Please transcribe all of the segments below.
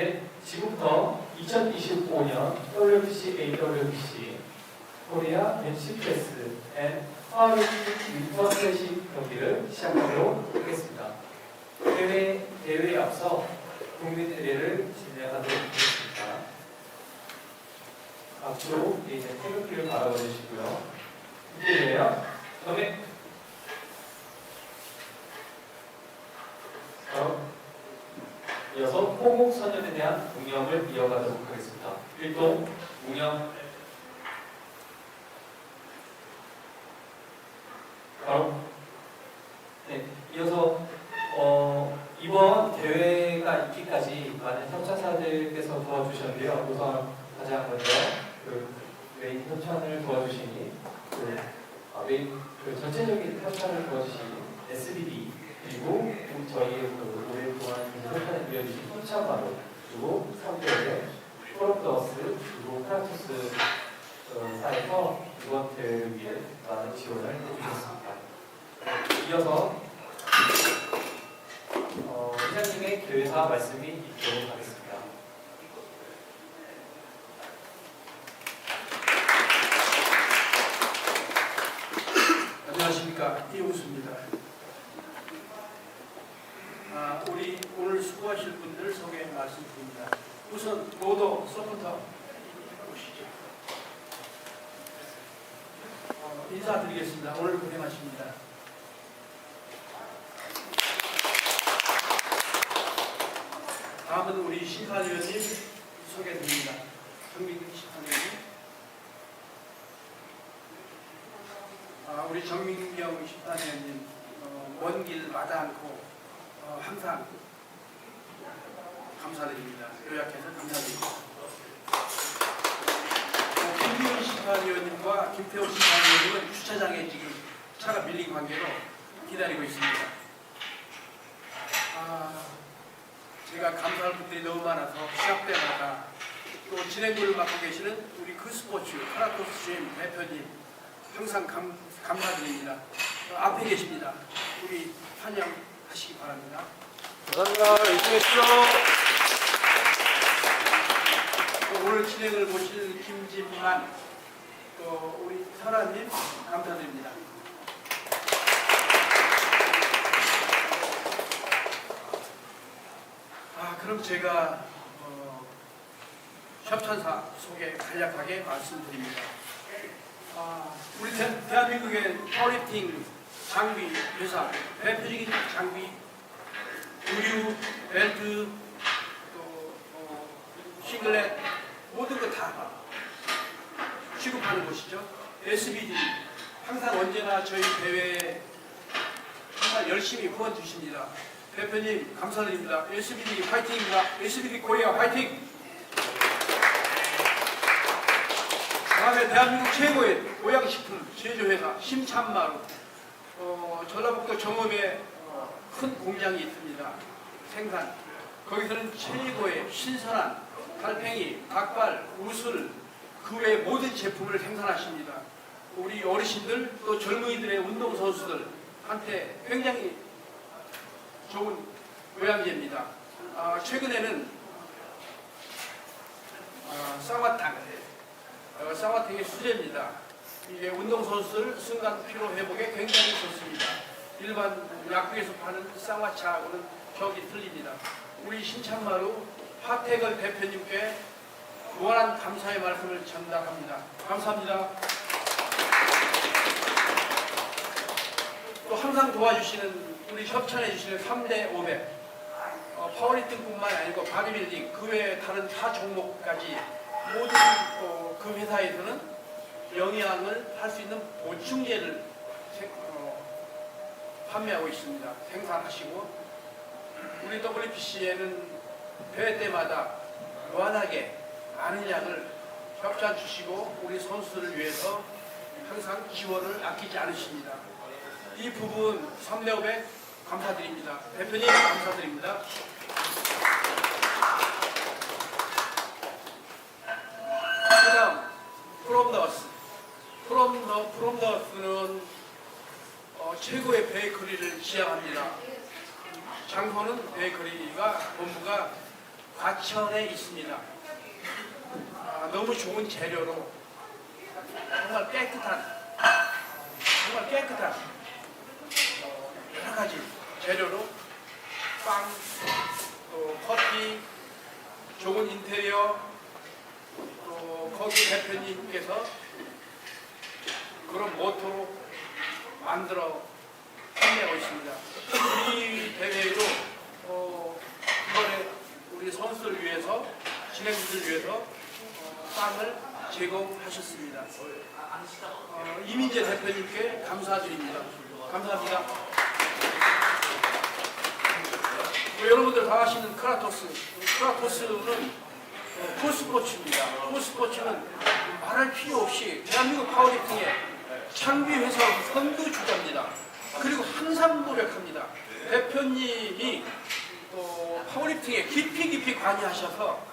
네, 지금부터 2025년 WBC AWBC 코리아 벤치프레스 앤 파워리프팅 윈터 클래식 경기를 시작하도록 하겠습니다. 대회, 대회에 앞서 국민 대회를 진행하도록 하겠습니다. 앞으로 이제 태극기를 바라봐 주시고요. 그다음에 다음 이어서 호국선열에 대한 웅념을 이어가도록 하겠습니다. 일동 웅념 바로 네 이어서 어, 이번 대회가 있기까지 많은 협찬사들께서 도와주셨는데요. 우선 가장 먼저 그 메인 협찬을 도와주신 그, 아, 메인 그 전체적인 협찬을 도와주신 SBD 그리고 저희의 그 오랫동안 협찬을 빌려주신 손차바로 그리고 3개월에 프로더스 그리고 프라토스 어, 사에서 이번 대회를 위해 많은 지원을 해주셨습니다. 이어서 어, 회장님의 교회사 말씀이 있도록 하겠습니다. 안녕하십니까 이용수입니다. 아, 우리 오늘 수고하실 분들 소개 말씀드립니다. 우선 로도 서포터 오시죠. 어, 인사드리겠습니다. 오늘 고생하십니다. 다음은 우리 심판위원님 소개드립니다. 정민규 심판위원님. 아, 우리 정민경 심판위원님 어, 먼길 마다 않고 어, 항상 감사드립니다. 요약해서 감사드립니다. 어, 김기훈 심판위원님과 김태호 심판위원님은 주차장에 지금 차가 밀린 관계로 기다리고 있습니다. 아, 제가 감사할 분들이 너무 많아서 시합 때마다 또 진행부를 맡고 계시는 우리 그 크스포츠 카라토스 주임 대표님 항상 감, 감사드립니다. 어, 앞에 계십니다. 우리 환영하시기 바랍니다. 감사합니다. 또 오늘 진행을 보실 김진만 또 우리 설아님 감사드립니다. 아 그럼 제가 어, 협찬사 소개 간략하게 말씀드립니다. 아, 우리 대, 대한민국의 파워리프팅 장비 회사 대표적인 장비 의류, 벨트, 또 어, 싱글렛 모든 거 다 취급하는 곳이죠. SBD 항상 언제나 저희 대회에 정말 열심히 후원 주십니다. 대표님 감사드립니다. SBD 화이팅입니다. SBD 코리아 화이팅! 다음에 대한민국 최고의 보양식품 제조회사 심참마루 어, 전라북도 정읍에 어, 큰 공장이 있습니다. 생산. 거기서는 최고의 신선한 달팽이, 닭발, 우슬 그 외 모든 제품을 생산하십니다. 우리 어르신들 또 젊은이들의 운동선수들한테 굉장히 좋은 요양제입니다. 아, 최근에는 아, 쌍화탕, 어, 쌍화탕의 수제입니다. 이게 운동선수들 순간 피로 회복에 굉장히 좋습니다. 일반 약국에서 파는 쌍화차하고는 격이 틀립니다. 우리 신참마루 하태걸 대표님께 무한한 감사의 말씀을 전달합니다. 감사합니다. 또 항상 도와주시는 우리 협찬해 주시는 3대 500 어, 파워리팅뿐만 아니고 바디빌딩 그외 다른 타 종목까지 모든 어, 그 회사에서는 영양을 할 수 있는 보충제를 생- 어, 판매하고 있습니다. 생산하시고 우리 WPC에는 대회 때마다 무한하게 많은 양을 협찬 주시고 우리 선수들을 위해서 항상 지원을 아끼지 않으십니다. 이 부분 3대 500 감사드립니다. 대표님 감사드립니다. 그다음 프롬더스 프롬더 프롬더스는 어, 최고의 베이커리를 지향합니다. 장소는 베이커리가 본부가 과천에 있습니다. 아, 너무 좋은 재료로 정말 깨끗한 정말 깨끗한 어, 여러 가지 재료로 빵, 또 커피, 좋은 인테리어, 또 거기 대표님께서 그런 모토로 만들어 판매하고 있습니다. 우리 대회도 어, 이번에 우리 선수를 위해서 진행자를 위해서 어, 빵을 제공하셨습니다. 어, 이민재 대표님께 감사드립니다. 감사합니다. 뭐 여러분들 다 아시는 크라토스. 크라토스는 어, 프로스포츠입니다. 프로스포츠는 말할 필요 없이 대한민국 파워리프팅의 창비 회사 선두 주자입니다. 그리고 항상 노력합니다. 대표님이 또 파워리프팅에 깊이 깊이 관여하셔서 어,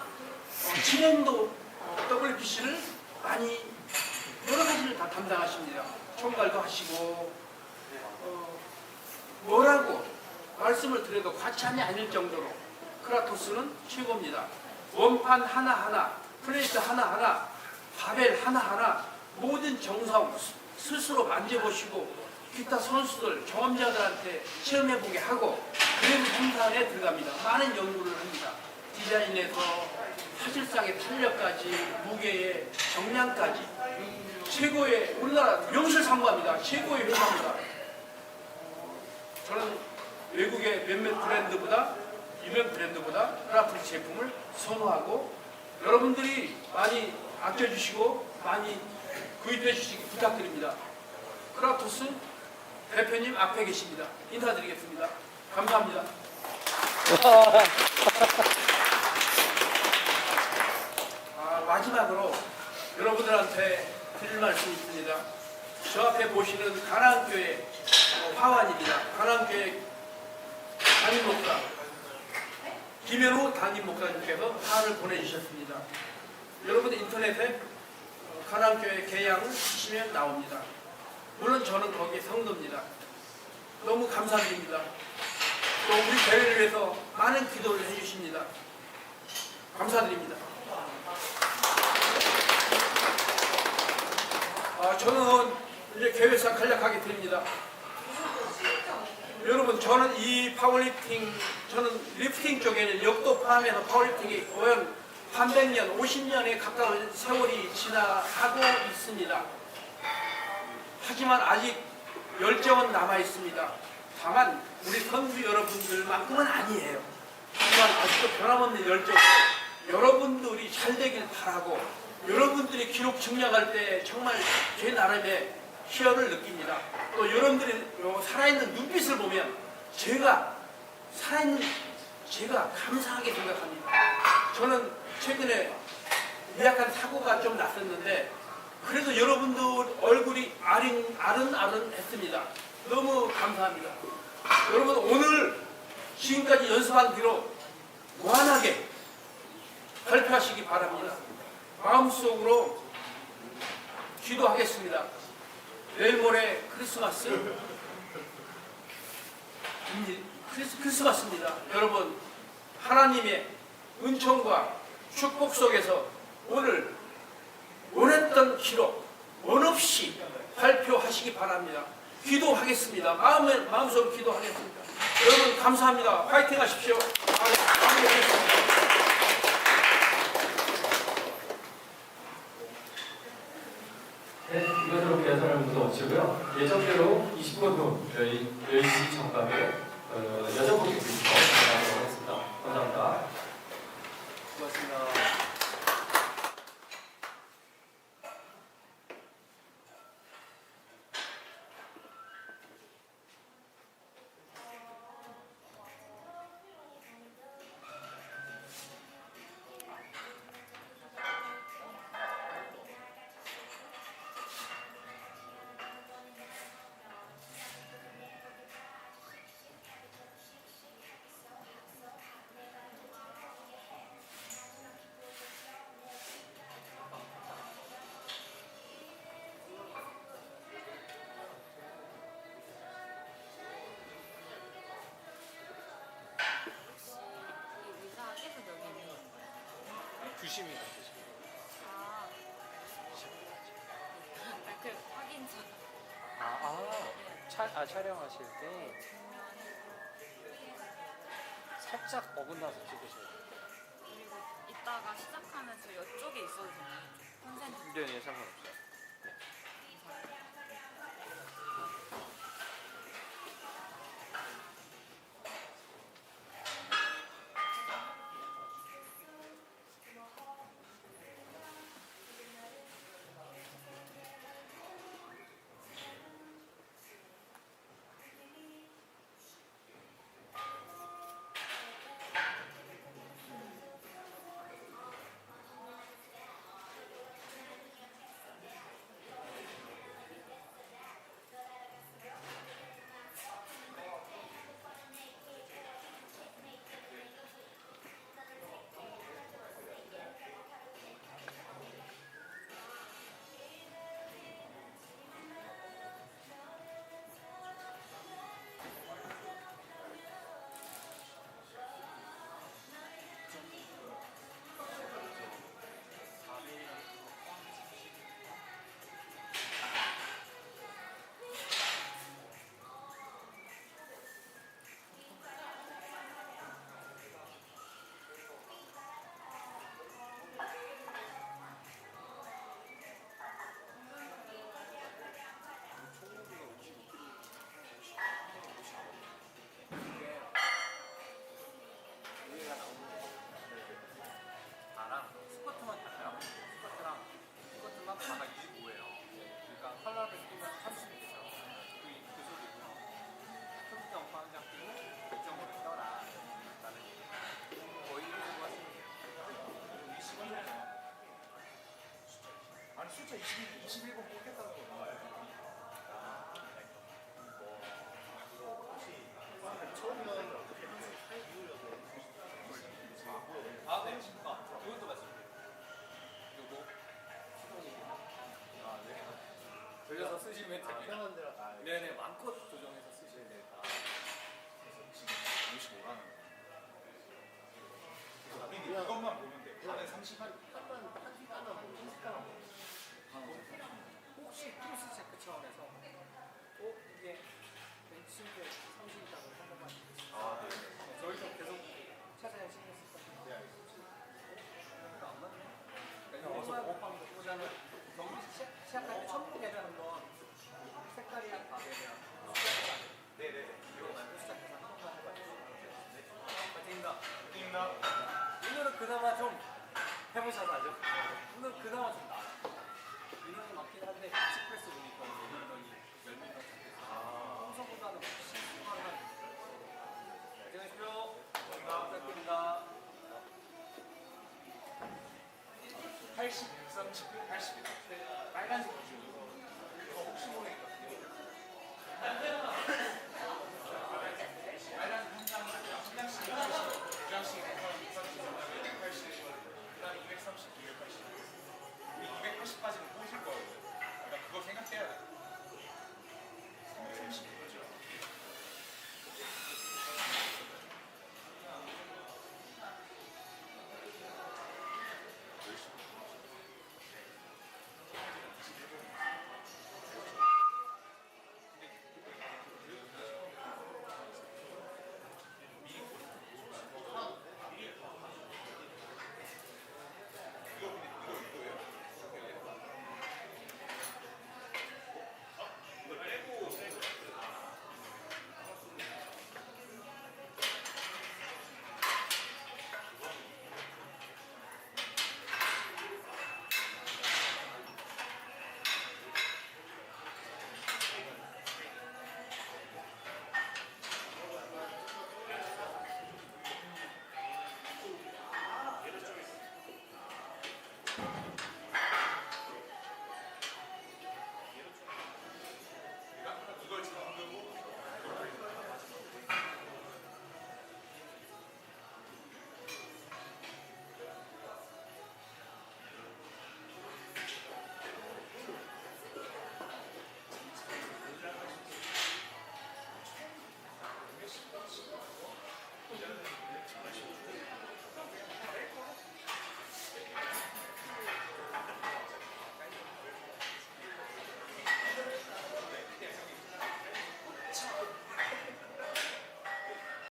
진행도 어, WBC를 많이 여러 가지를 다 담당하십니다. 총괄도 하시고 어, 뭐라고 말씀을 드려도 과찬이 아닐 정도로 크라토스는 최고입니다. 원판 하나하나, 플레이트 하나하나, 바벨 하나하나 모든 정성 스- 스스로 만져보시고 기타 선수들, 경험자들한테 체험해보게 하고 그래서 생산에 들어갑니다. 많은 연구를 합니다. 디자인에서 사실상의 탄력까지, 무게의 정량까지 최고의 우리나라 명실상부합니다. 최고의 회사입니다. 저는 외국의 몇몇 브랜드보다 유명 브랜드보다 크라프트 제품을 선호하고 여러분들이 많이 아껴주시고 많이 구입해 주시기 부탁드립니다. 크라토스 대표님 앞에 계십니다. 인사드리겠습니다. 감사합니다. 아, 마지막으로 여러분들한테 드릴 말씀이 있습니다. 저 앞에 보시는 가나안교회 어, 화환입니다. 가나안교회 목사 김현우 담임 목사님께서 화환을 보내주셨습니다. 여러분 인터넷에 어, 가나안교회 개양을 치시면 나옵니다. 물론 저는 거기 성도입니다. 너무 감사드립니다. 또 우리 대회를 위해서 많은 기도를 해주십니다. 감사드립니다. 아, 저는 이제 계획상 간략하게 드립니다. 여러분, 저는 이 파워리프팅, 저는 리프팅 쪽에는 역도 포함해서 파워리프팅이 거의 한 100년, 50년에 가까운 세월이 지나가고 있습니다. 하지만 아직 열정은 남아 있습니다. 다만 우리 선수 여러분들만큼은 아니에요. 하지만 아직도 변함없는 열정으로 여러분들이 잘 되길 바라고 여러분들이 기록 증량할 때 정말 제 나름의 희열을 느낍니다. 또 여러분들이 요 살아있는 눈빛을 보면 제가 살아있는 제가 감사하게 생각합니다. 저는 최근에 미약한 사고가 좀 났었는데 그래도 여러분들 얼굴이 아른 아른아른 했습니다. 너무 감사합니다. 여러분 오늘 지금까지 연습한 뒤로 무한하게 발표하시기 바랍니다. 마음속으로 기도하겠습니다. 내일 모레 크리스마스 크리스, 크리스마스입니다. 여러분 하나님의 은총과 축복 속에서 오늘 원했던 기록 원없이 발표하시기 바랍니다. 기도하겠습니다. 마음에 마음속으로 기도하겠습니다. 여러분 감사합니다. 파이팅 하십시오. 아, 마무리하겠습니다. 네, 이것으로 마치고요. 예정대로 20분 후 10시 정각에 고객부터 진 주심이다 주심. 아. 아, 그 확인자. 아, 아, 차, 아 촬영하실 때 살짝 어긋나서 찍으셔야 돼요. 그리고 이따가 시작하면서 이쪽에 있어도 되나요? 콘센트. 네, 네, 상관없어요. 숫자 21, 21 번 뽑겠다는 거. 처음은 어떻게 항상 사이 이후려서 아, 네. 아. 요거. 아, 네. 돌려서 쓰시면 아, 됩니다. 편한 아, 네네, 많컷 조정해서 쓰셔야 됩니다. 지금 55만 원. 우리는 이것만 보면 돼. 30만 한만 한 휘가나 뭐 흰색가나 뭐. 혹시 크로스 체크 차원에서 80, 30, 80, 빨간색 기준으로 혹시 모르니까 빨간색 한 장을 한 장씩 180, 두 장씩 130, 180, 그다음 230, 280. 우리 280까지는 꽂을 거예요. 그러니까 그거 생각해야 돼. 30.